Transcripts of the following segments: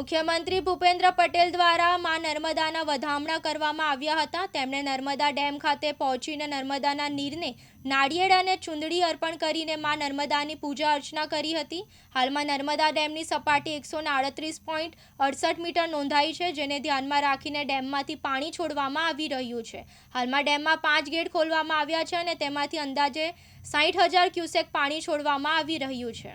મુખ્યમંત્રી ભૂપેન્દ્ર પટેલ દ્વારા માં નર્મદાના વધામણા કરવામાં આવ્યા હતા. તેમણે નર્મદા ડેમ ખાતે પહોંચીને નર્મદાના નીરને નાળિયેર અને ચુંદડી અર્પણ કરીને માં નર્મદાની પૂજા અર્ચના કરી હતી. હાલમાં નર્મદા ડેમની સપાટી એકસો અડસઠ મીટર નોંધાઈ છે, જેને ધ્યાનમાં રાખીને ડેમમાંથી પાણી છોડવામાં આવી રહ્યું છે. હાલમાં ડેમમાં પાંચ ગેટ ખોલવામાં આવ્યા છે અને તેમાંથી અંદાજે સાઠ હજાર ક્યુસેક પાણી છોડવામાં આવી રહ્યું છે.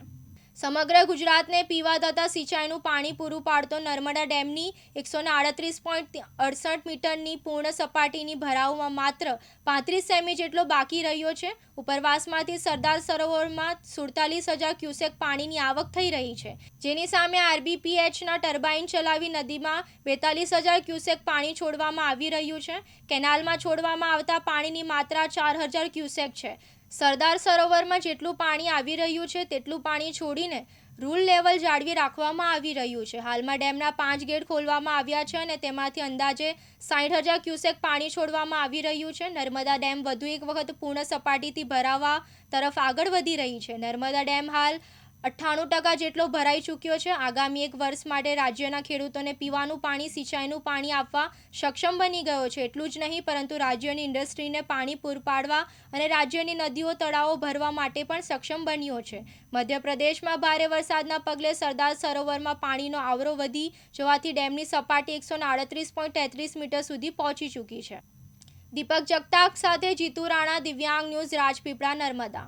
સમગ્ર ગુજરાતને પીવા તથા સિંચાઈનું પાણી પૂરું પાડતો નર્મદા ડેમની એકસો આડત્રીસ પોઈન્ટ અડસઠ મીટરની પૂર્ણ સપાટીની ભરાવમાં માત્ર પાંત્રીસ સેમી જેટલો બાકી રહ્યો છે. ઉપરવાસમાંથી સરદાર સરોવરમાં સુડતાલીસ હજાર ક્યુસેક પાણીની આવક થઈ રહી છે. જેની સામે આરબીપીએચના ટર્બાઇન ચલાવી નદીમાં બેતાલીસ હજાર ક્યુસેક પાણી છોડવામાં આવી રહ્યું છે. કેનાલમાં છોડવામાં આવતા પાણીની માત્રા ચાર હજાર ક્યુસેક છે. સરદાર સરોવરમાં જેટલું પાણી આવી રહ્યું છે, તેટલું પાણી છોડીને રૂલ લેવલ જાળવી રાખવામાં આવી રહ્યું છે. હાલમાં ડેમના પાંચ ગેટ ખોલવામાં આવ્યા છે અને તેમાંથી અંદાજે સાઠ હજાર ક્યુસેક પાણી છોડવામાં આવી રહ્યું છે. નર્મદા ડેમ વધુ એક વખત પૂર્ણ સપાટીથી ભરાવા તરફ આગળ વધી રહી છે. નર્મદા ડેમ હાલ અઠ્ઠાણું ટકા જેટલો ભરાઈ ચૂક્યો છે. આગામી એક વર્ષ માટે રાજ્યના ખેડૂતોને પીવાનું પાણી, સિંચાઈનું પાણી આપવા સક્ષમ બની ગયો છે. એટલું જ નહીં, પરંતુ રાજ્યની ઇન્ડસ્ટ્રીને પાણી પૂરું પાડવા અને રાજ્યની નદીઓ, તળાવો ભરવા માટે પણ સક્ષમ બન્યો છે. મધ્યપ્રદેશમાં ભારે વરસાદના પગલે સરદાર સરોવરમાં પાણીનો આવરો વધી જવાથી ડેમની સપાટી એકસો મીટર સુધી પહોંચી ચૂકી છે. દીપક જગતાક સાથે જીતુ રાણા, દિવ્યાંગ ન્યૂઝ, રાજપીપળા, નર્મદા.